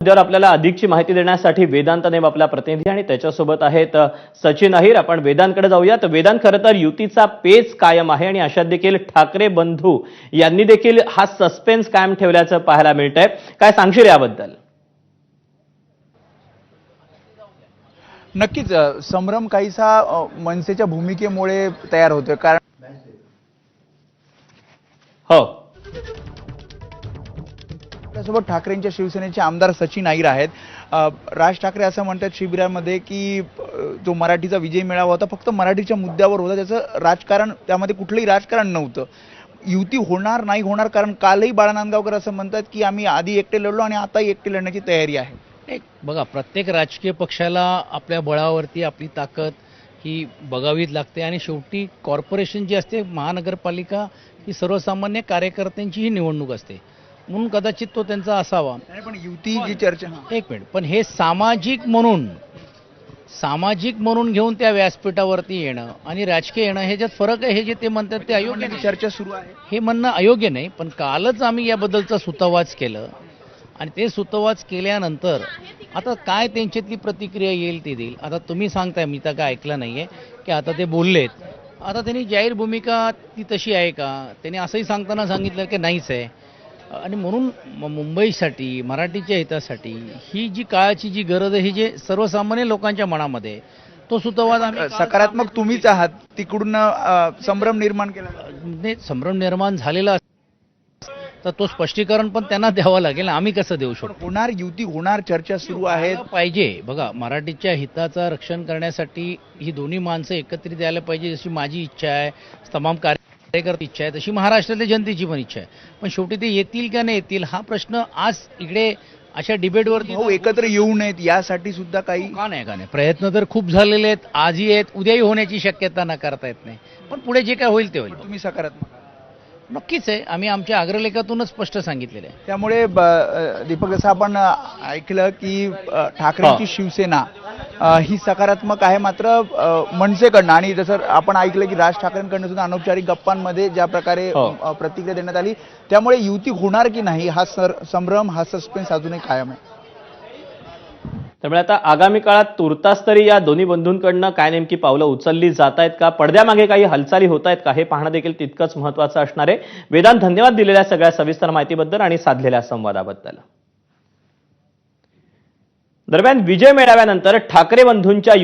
मुद्द्यावर आपल्याला अधिकची माहिती देण्यासाठी वेदांत नेम आपला प्रतिनिधी आणि त्याच्यासोबत आहेत सचिन अहिर. आपण वेदांतकडे जाऊयात वेदांत खरं तर युतीचा पेच कायम आहे आणि अशात देखील ठाकरे बंधू यांनी देखील हा सस्पेन्स कायम ठेवल्याचं पाहायला मिळतंय. काय सांगशील याबद्दल? नक्कीच संभ्रम काहीसा मनसेच्या भूमिकेमुळे तयार होतोय. कारण हो. त्यासोबत ठाकरेंच्या शिवसेनेचे आमदार सचिन आईर आहेत. राज ठाकरे असं म्हणतात शिबिरामध्ये की जो मराठीचा विजय मिळावा होता फक्त मराठीच्या मुद्द्यावर होता. त्याचं राजकारण त्यामध्ये कुठलंही राजकारण नव्हतं. युती होणार नाही होणार कारण कालही बाळा नांदगावकर असं म्हणतात की आम्ही आधी एकटे लढलो आणि आताही एकटे लढण्याची तयारी आहे. बघा प्रत्येक राजकीय पक्षाला आपल्या बळावरती आपली ताकद ही बघावीच लागते. आणि शेवटी कॉर्पोरेशन जी असते महानगरपालिका ही सर्वसामान्य कार्यकर्त्यांची ही निवडणूक असते. म्हणून कदाचित तो त्यांचा असावा. नाही, पण युती जी चर्चा हां. एक मिनिट. पण हे सामाजिक म्हणून सामाजिक म्हणून घेऊन त्या व्यासपीठावरती येणं आणि राजकीय येणं ह्याच्यात फरक आहे हे जे ते म्हणतात ते अयोग्य म्हणण्याची नाही. चर्चा सुरू आहे. हे म्हणणं अयोग्य नाही पण कालच आम्ही याबद्दलचा सुतोवाच केलं. आणि ते सुतोवाच केल्यानंतर आता काय त्यांच्यातली प्रतिक्रिया येईल ते देईल. आता तुम्ही सांगताय मी तर काय ऐकलं नाहीये की आता ते बोललेत. आता त्यांनी जाहीर भूमिका ती तशी आहे का? त्यांनी असंही सांगताना सांगितलं की नाहीच आहे. आणि म्हणून मुंबईसाठी मराठीच्या हितासाठी ही जी काळाची जी गरज आहे ही जे सर्वसामान्य लोकांच्या मनामध्ये आहे, तो सुतोवाद आम्ही सकारात्मक तुम्हीच आहात. तिकडून संभ्रम निर्माण केला. संभ्रम निर्माण झालेला तर तो स्पष्टीकरण पण त्यांना द्यावं लागेल आम्ही कसं देऊ शकतो? होणार युती होणार चर्चा सुरू व्हायला पाहिजे. बघा मराठीच्या हिताचं रक्षण करण्यासाठी ही दोन्ही माणसं एकत्रित यायला पाहिजे जशी माझी इच्छा आहे तमाम कार्यकर्ते इच्छा आहे. तशी महाराष्ट्रातल्या जनतेची पण इच्छा आहे. पण शेवटी ते येतील का नाही येतील हा प्रश्न आज इकडे अशा डिबेटवरती भाऊ एकत्र येऊ नयेत यासाठी सुद्धा काही का नाही का नाही? प्रयत्न तर खूप झालेले आहेत. आजही आहेत. उद्याही होण्याची शक्यता नाकारता येत नाही. पण पुढे जे काय होईल ते होईल. तुम्ही सकारात्मक. नक्कीच आहे. आम्ही आमच्या अग्रलेखातूनच स्पष्ट सांगितलेलं आहे. त्यामुळे दीपक जसं आपण ऐकलं की ठाकरेंची शिवसेना ही सकारात्मक आहे मात्र मनसेकडनं आणि जसं आपण ऐकलं की राज ठाकरेंकडनं सुद्धा अनौपचारिक गप्पांमध्ये ज्या प्रकारे हो. प्रतिक्रिया देण्यात आली त्यामुळे युती होणार की नाही हा सर संभ्रम हा सस्पेन्स अजूनही कायम आहे. त्यामुळे आता आगामी काळात तुर्तास तरी या दोन्ही बंधूंकडनं काय नेमकी पावलं उचलली जात आहेत का? पडद्यामागे काही हालचाली होत आहेत का? हे पाहणं देखील तितकंच महत्वाचं असणार आहे. वेदांत धन्यवाद दिलेल्या सगळ्या सविस्तर माहितीबद्दल आणि साधलेल्या संवादाबद्दल. दरम्यान विजय मेळाव्यानंतर ठाकरे बंधूंच्या